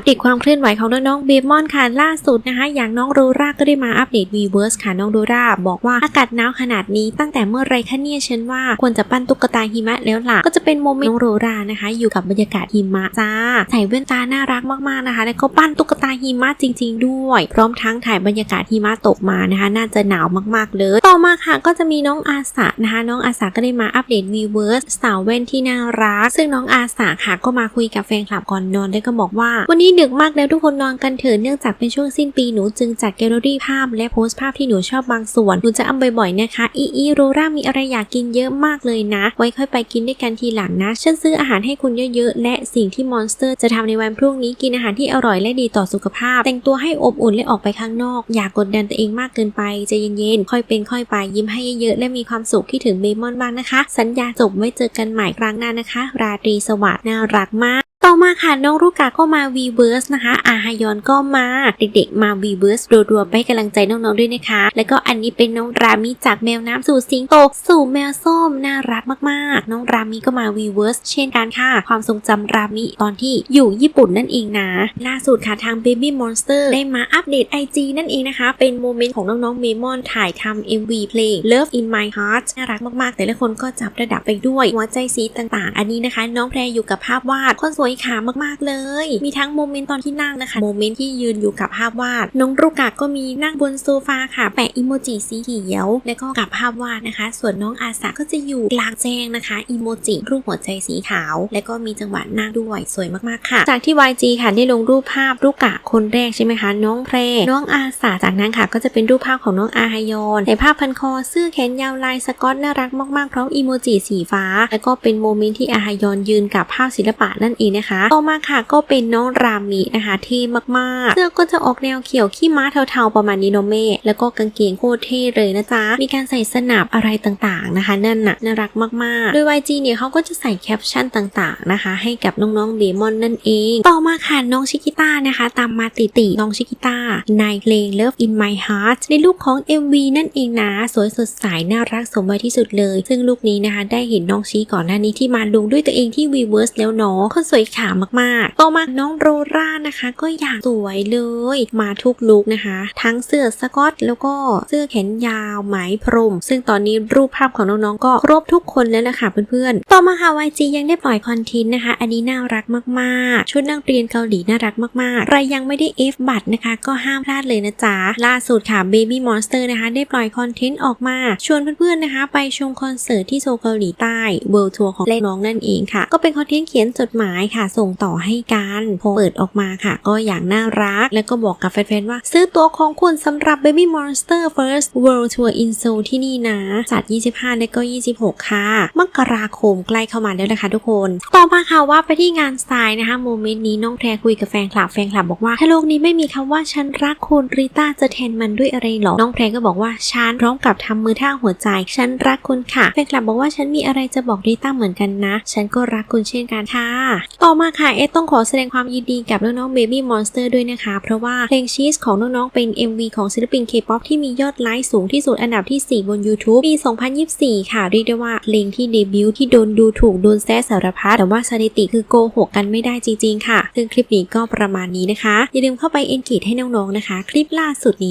ปเดตความเคลื่อนไหวของน้องๆเบมอนค่ะล่าสุดนะคะ อย่างน้องโรราก็ได้มาอัปเดต Weverse ค่ะน้องโรราบอกว่าอากาศหนาวขนาดนี้ตั้งแต่เมื่อไรคะเนี่ยฉันว่าควรจะปั้นตุ๊กตาหิมะแล้วล่ะก็จะเป็นโมเมนต์น้องโรรานะคะ อยู่กับบรรยากาศหิมะจ้าใส่แว่นตาน่ารักมากๆนะคะ แล้วก็ปั้นตุ๊กตาหิมะจริง ๆ ด้วย พร้อมทั้งถ่ายบรรยากาศหิมะตกมานะคะ น่าจะหนาวมากๆเลย ต่อมาค่ะก็จะมีน้องอาสานะคะ น้องอาสาก็ได้มาอัปเดต Weverse สสาวแว่นที่น่ารัก ซึ่งน้องอาสาค่ะก็มาคุยกับแฟนคลับก่อนนอนได้วก็บอกว่าวันนี้ดึกมากแล้วทุกคนนอนกันเถอะเนื่องจากเป็นช่วงสิ้นปีหนูจึงจัดแกลเลอรี่ภาพ และโพสต์ภาพที่หนูชอบบางส่วน หนูจะอ้ำบ่อยๆนะคะ อีอีโรรามีอะไรอยากกินเยอะมากเลยนะ ไว้ค่อยไปกินด้วยกันทีหลังนะ ฉันซื้ออาหารให้คุณเยอะๆ และสิ่งที่มอนสเตอร์จะทำในวันพรุ่งนี้กินอาหารที่อร่อยและดีต่อสุขภาพ แต่งตัวให้อบอุ่นและออกไปข้างนอก อย่ากกดดันตัวเองมากเกินไปใจเย็นๆค่อยเป็นค่อยไปยิ้มให้เยอะๆและมีความสุขคิดถึงเบมอนบ้างนะคะ สัญญาจบไว้เจอกันใหม่ครั้งหน้านะคะ ราตรีสวัสดิ์น่ารักมาก ต่อมาค่ะน้องลูกาก็มา Weverse นะคะ อาฮายอนก็มาเด็กๆมา Weverse รัวๆไปกำลังใจน้องๆด้วยนะคะ แล้วก็อันนี้เป็นน้องรามิจากแมวน้ำสู่สิงโตสู่แมวส้มน่ารักมากๆ น้องรามิก็มา Weverse เช่นกันค่ะ ความทรงจำรามิตอนที่อยู่ญี่ปุ่นนั่นเองนะ ล่าสุดค่ะทาง Baby Monster ได้มาอัปเดต IG นั่นเองนะคะ เป็นโมเมนต์ของน้องๆเมมอนถ่ายทำ MV เพลง Love in My Heart น่ารักมากๆ แต่ละคนก็จับระดับไปด้วยหัวใจสีต่างๆ อันนี้นะคะ น้องแพรอยู่กับภาพวาดคนสวยขามากๆเลย มีทั้งโมเมนต์ตอนที่นั่งนะคะ โมเมนต์ที่ยืนอยู่กับภาพวาด น้องรูกะก็มีนั่งบนโซฟาค่ะ แปะอิโมจิสีเขียว แล้วก็กับภาพวาดนะคะ ส่วนน้องอาสาก็จะอยู่กลางแจ้งนะคะอิโมจิรูปหัวใจสีขาว แล้วก็มีจังหวะนั่งด้วยสวยมากๆค่ะ จากที่ YG ค่ะได้ลงรูปภาพรูกะคนแรกใช่ไหมคะ น้องแพรน้องอาสาจากนั้นค่ะ ก็จะเป็นรูปภาพของน้องอาฮยอนในภาพพันคอเสื้อแขนยาวลายสกอตน่ารักมากๆพร้อมอิโมจิสีฟ้า แล้วก็เป็นโมเมนต์ที่อาฮยอนยืนกับภาพศิลปะนั่นเองนะคะต่อมาค่ะก็เป็นน้องรามินะคะเท่มากๆ เสื้อก็จะออกแนวเขียวขี้ม้าเทาๆประมาณนี้เนอะเม่ แล้วก็กางเกงโคตรเท่เลยนะจ๊ะ มีการใส่สนับอะไรต่างๆนะคะ นั่นน่ะน่ารักมากๆ โดย YG เนี่ยเขาก็จะใส่แคปชั่นต่างๆนะคะ ให้กับน้องๆเดมอนนั่นเอง ต่อมาค่ะน้องชิกิต้านะคะ ตามมาติติๆน้องชิกิต้าในเพลง Love in My Heart ในลูกของ MV นั่นเองนะ สวยสดใสน่ารักสมวัยที่สุดเลย ซึ่งลูกนี้นะคะ ได้เห็นน้องชีก่อนหน้านี้ที่มาลงด้วยตัวเองที่ Weverse แล้วเนาะคนสวยขามากๆ ต่อมาน้องโรรานะคะ ก็อยางสวยเลย มาทุกลุกนะคะ ทั้งเสื้อสกอตแล้วก็เสื้อแขนยาวไหมพรม ซึ่งตอนนี้รูปภาพของน้องๆ ก็ครบทุกคนแล้วนะคะเพื่อนๆ ต่อมาค่ะ YG ยังได้ปล่อยคอนเทนต์นะคะ อันนี้น่ารักมากๆ ชุดนักเรียนเกาหลีน่ารักมากๆ ใครยังไม่ได้ F บัตรนะคะ ก็ห้ามพลาดเลยนะจ๊ะ ล่าสุดค่ะ Baby Monster นะคะ ได้ปล่อยคอนเทนต์ออกมา ชวนเพื่อนๆนะคะ ไปชมคอนเสิร์ตที่โซลเกาหลีใต้ World Tour ของเล่น้องนั่นเองค่ะ ก็เป็นคอนเทนต์เขียนจดหมายค่ะส่งต่อให้กันพอเปิดออกมาค่ะ ก็อย่างน่ารัก แล้วก็บอกกับแฟนๆว่า ซื้อตั๋วของคุณสำหรับ Baby Monster First World Tour in Seoul ที่นี่นะจัด 25 และก็ 26 ค่ะ มกราคมใกล้เข้ามาแล้วนะคะทุกคน ต่อมาค่ะว่าไปที่งานทรายนะคะโมเมนต์นี้น้องแพรคุยกับแฟนคลับแฟนคลับบอกว่าถ้าโลกนี้ไม่มีคำว่าฉันรักคุณริต้าจะแทนมันด้วยอะไรหรอน้องแพรก็บอกว่าฉันพร้อมกับทำมือท่าหัวใจ ฉันรักคุณค่ะแฟนคลับบอกว่าฉันมีอะไรจะบอกริต้าเหมือนกันนะ ฉันก็รักคุณเช่นกันค่ะ ต่อมาค่ะ เอสต้องขอแสดงความยินดีกับน้องๆ Baby Monster ด้วยนะคะ เพราะว่าเพลงชีสของน้องๆ เป็น MV ของศิลปิน K-POP ที่มียอดไลค์สูงที่สุดอันดับที่ 4 บน YouTube ปี 2024 ค่ะ เรียกได้ว่าเพลงที่เดบิวต์ที่โดนดูถูกโดนแซะสารพัดแต่ว่าสถิติคือโกหกกันไม่ได้จริงๆ ค่ะ ซึ่งคลิปนี้ก็ประมาณนี้นะคะ อย่าลืมเข้าไปเอนเกจให้น้องๆ นะคะ คลิปล่าสุดนี้